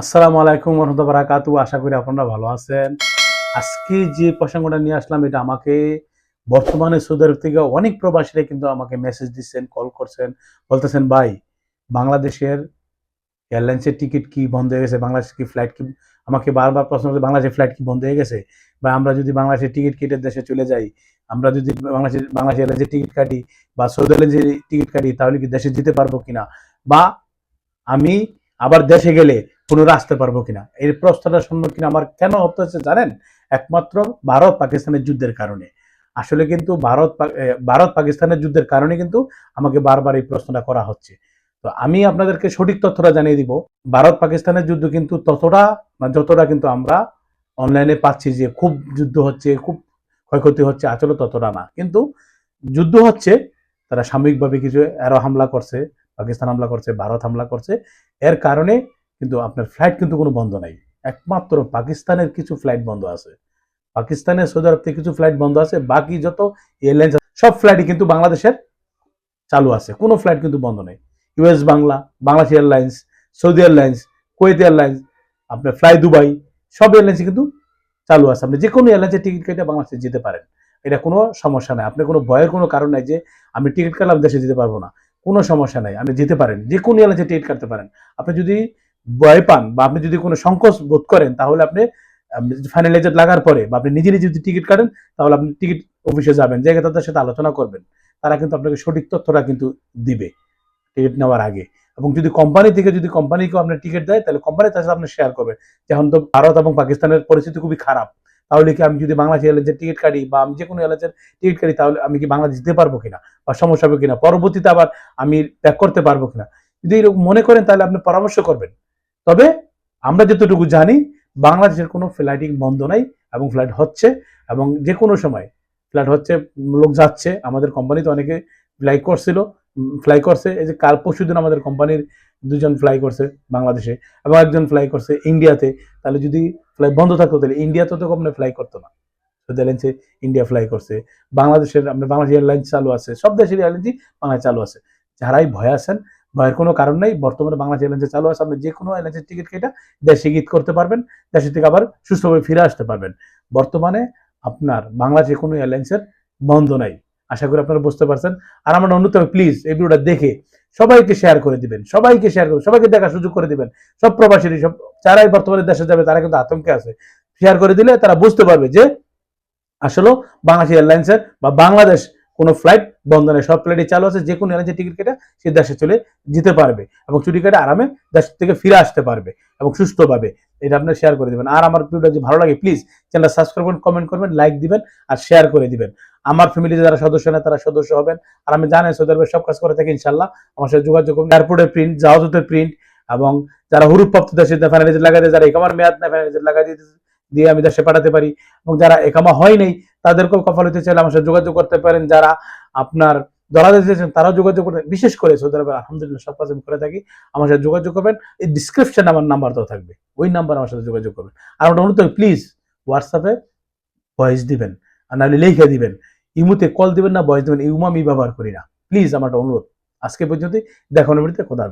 আসসালামু আলাইকুম রহমতুল্লাহ বারাকাতু আশা করি আপনারা ভালো আছেন। আজকে যে প্রসঙ্গটা নিয়ে আসলাম, এটা আমাকে বর্তমানে সৌদি আরব থেকে অনেক প্রবাসীরা কিন্তু আমাকে মেসেজ দিচ্ছেন কল করছেন, বলতেছেন, ভাই, বাংলাদেশের এয়ারলাইন্সের টিকিট কি বন্ধ হয়ে গেছে? বাংলাদেশ কি ফ্লাইট কি আমাকে বারবার প্রশ্ন করছে, বাংলাদেশের ফ্লাইট কি বন্ধ হয়ে গেছে? বা আমরা যদি বাংলাদেশের টিকিট কেটে দেশে চলে যাই, আমরা যদি বাংলাদেশের বাংলাদেশ এয়ারলাইন্সের টিকিট কাটি বা সৌদি এয়ারলাইন্সের টিকিট কাটি, তাহলে কি দেশে যেতে পারব কিনা? বা আমি আবার দেশে গেলে পুনরায় আসতে পারব কিনা? এই প্রশ্নটার সম্মুখীন আমার কেন হতে হচ্ছে জানেন? একমাত্র ভারত পাকিস্তানের যুদ্ধের কারণে। আসলে কিন্তু ভারত ভারত পাকিস্তানের যুদ্ধের কারণে কিন্তু আমাকে বারবার এই প্রশ্নটা করা হচ্ছে। তো আমি আপনাদেরকে সঠিক তথ্যটা জানিয়ে দিব। ভারত পাকিস্তানের যুদ্ধ কিন্তু ততটা যতটা কিন্তু আমরা অনলাইনে পাচ্ছি যে খুব যুদ্ধ হচ্ছে, খুব ক্ষয়ক্ষতি হচ্ছে আসলে ততটা না। কিন্তু যুদ্ধ হচ্ছে, তারা সাময়িকভাবে কিছু এরো হামলা করছে। পাকিস্তান হামলা করছে, ভারত হামলা করছে। এর কারণে কিন্তু আপনার ফ্লাইট কিন্তু কোনো বন্ধ নাই। একমাত্র পাকিস্তানের কিছু ফ্লাইট বন্ধ আছে। পাকিস্তানের সৌদি আরব থেকে কিছু ফ্লাইট বন্ধ আছে। বাকি যত এয়ারলাইন্স সব ফ্লাইটই কিন্তু বাংলাদেশের চালু আছে। কোনো ফ্লাইট কিন্তু বন্ধ নেই। US Bangla, Bangladesh airlines Saudi airlines Kuwait airlines আপনার ফ্লাই দুবাই সব এয়ারলাইন্সই কিন্তু চালু আছে। আপনি যে কোনো এয়ারলাইন্সের টিকিট কেটে বাংলাদেশে যেতে পারেন। এটা কোনো সমস্যা নাই। আপনার কোনো ভয়ের কোনো কারণ নাই যে আমি টিকিট কাটলাম, দেশে যেতে পারব না। কোনো সমস্যা নাই আপনি যেতে পারেন, যে কোনো এয়ারলাইন্সে টিকিট কাটতে পারেন। আপনি যদি ভয় পান বা আপনি যদি কোনো সংকোচ বোধ করেন, তাহলে আপনি ফাইনালাইজার লাগার পরে বা আপনি নিজে নিজে যদি টিকিট কাটেন, তাহলে আপনি টিকিট অফিসে যাবেন, জায়গা তাদের সাথে আলোচনা করবেন। তারা কিন্তু আপনাকে সঠিক তথ্যটা কিন্তু দিবে টিকিট নেওয়ার আগে। এবং যদি কোম্পানি থেকে যদি কোম্পানিকেও আপনার টিকিট দেয়, তাহলে কোম্পানি তার সাথে আপনি শেয়ার করবেন। যেমন তো ভারত এবং পাকিস্তানের পরিস্থিতি খুবই খারাপ। তাহলে কি আমি যদি বাংলাদেশ এয়ারলাইন্সের টিকিট কাটি বা আমি যে কোনো এয়ারলাইন্সের টিকিট কাটি, তাহলে আমি কি বাংলাদেশ যেতে পারব কিনা? বা সমস্যা হবে কিনা? পরবর্তীতে আবার আমি ব্যাক করতে পারব কিনা? যদি এরকম মনে করেন, তাহলে আপনি পরামর্শ করবেন। তবে আমরা যতটুকু জানি, বাংলাদেশের কোনো ফ্লাইটিং বন্ধ নাই এবং ফ্লাইট হচ্ছে এবং যে কোনো সময় ফ্লাইট হচ্ছে, লোক যাচ্ছে। আমাদের কোম্পানিতে অনেকে ফ্লাই করছিল ফ্লাই করছে। এই যে কাল পরশু দিন আমাদের কোম্পানির দুজন ফ্লাই করছে বাংলাদেশে এবং একজন ফ্লাই করছে ইন্ডিয়াতে তাহলে যদি ফ্লাই বন্ধ থাকতো তাহলে ইন্ডিয়াতে তো কখনো ফ্লাই করতো না। সৌদি এয়ারলাইন্সে ইন্ডিয়া ফ্লাই করছে, বাংলাদেশের আপনার বাংলাদেশ এয়ারলাইন্স চালু আছে, সব দেশের এয়ারলাইন্সই বাংলায় চালু আছে। যারাই ভয় আছেন, ভয়ের কোনো কারণ নেই, বর্তমানে বাংলাদেশ এয়ারলাইন্সে চালু আছে, আপনি যে কোনো এয়ারলাইন্সের টিকিট কেটে দেশে গীত করতে পারবেন দেশে থেকে আবার সুস্থভাবে ফিরে আসতে পারবেন। বর্তমানে আপনার বাংলাদেশে কোনো এয়ারলাইন্সের বন্ধ নাই। আশা করি আপনারা বুঝতে পারছেন। আর আমার অনুরোধ প্লিজ এই ভিডিওটা দেখে সবাইকে শেয়ার করে দিবেন, সবাইকে শেয়ার করবেন সবাইকে দেখার সুযোগ করে দিবেন। সব প্রবাসীরই, সব যারাই বর্তমানে দেশে যাবে, তারা কিন্তু আতঙ্কে আছে। শেয়ার করে দিলে তারা বুঝতে পারবে যে আসলে বাংলাদেশ এয়ারলাইন্সের বা বাংলাদেশ কোনো ফ্লাইট বন্ধ নেই। সব ফ্লাইটই চালু আছে, যে কোনো এয়ারলাইন্সের টিকিট কেটে সে দেশে চলে যেতে পারবে এবং ছুটি কেটে আরামে দেশ থেকে ফিরে আসতে পারবে এবং সুস্থভাবে। এটা আপনি শেয়ার করে দিবেন। আর আমার ভিডিওটা যদি ভালো লাগে প্লিজ চ্যানেলটা সাবস্ক্রাইব করবেন কমেন্ট করবেন লাইক দিবেন আর শেয়ার করে দিবেন। আমার ফ্যামিলিতে যারা সদস্য নেই তারা সদস্য হবেন। আর আমি জানি সৌদি আরবের সব কাজ করে থাকি ইনশাল্লাহ আমার সাথে যোগাযোগ করবেন এয়ারপোর্টের প্রিন্ট জাহাজতের প্রিন্ট এবং যারা হুরুপ্রাপ্ত দেশে ফাইনালাইজার দেয়, যারা একামার মেয়াদ না ফাইনালাইজার লাগাই দিতে দিয়ে আমি দেশে পাঠাতে পারি। এবং যারা একামা হয় নাই, তাদেরকেও কপাল হতে চাইলে আমার সাথে যোগাযোগ করতে পারেন। যারা আপনার দলাদে দিয়েছেন তারা যোগাযোগ করতে বিশেষ করে সৌদি আরবে আলহামদুলিল্লাহ সব কাজ আমি করে থাকি। আমার সাথে যোগাযোগ করবেন। এই ডিসক্রিপশনে আমার নাম্বার দেওয়া থাকবে। ওই নাম্বার আমার সাথে যোগাযোগ করবেন। আর ওটা অনুরোধ প্লিজ হোয়াটসঅ্যাপে ভয়েস দিবেন। আর নাহলে লিখে দিবেন। ইমুতে কল দিবেন না ভয়েস দিবেন। ইউমা আমি ব্যবহার করি না। প্লিজ আমার অনুরোধ। আজকে পর্যন্ত দেখানোর বিরুদ্ধে খোদা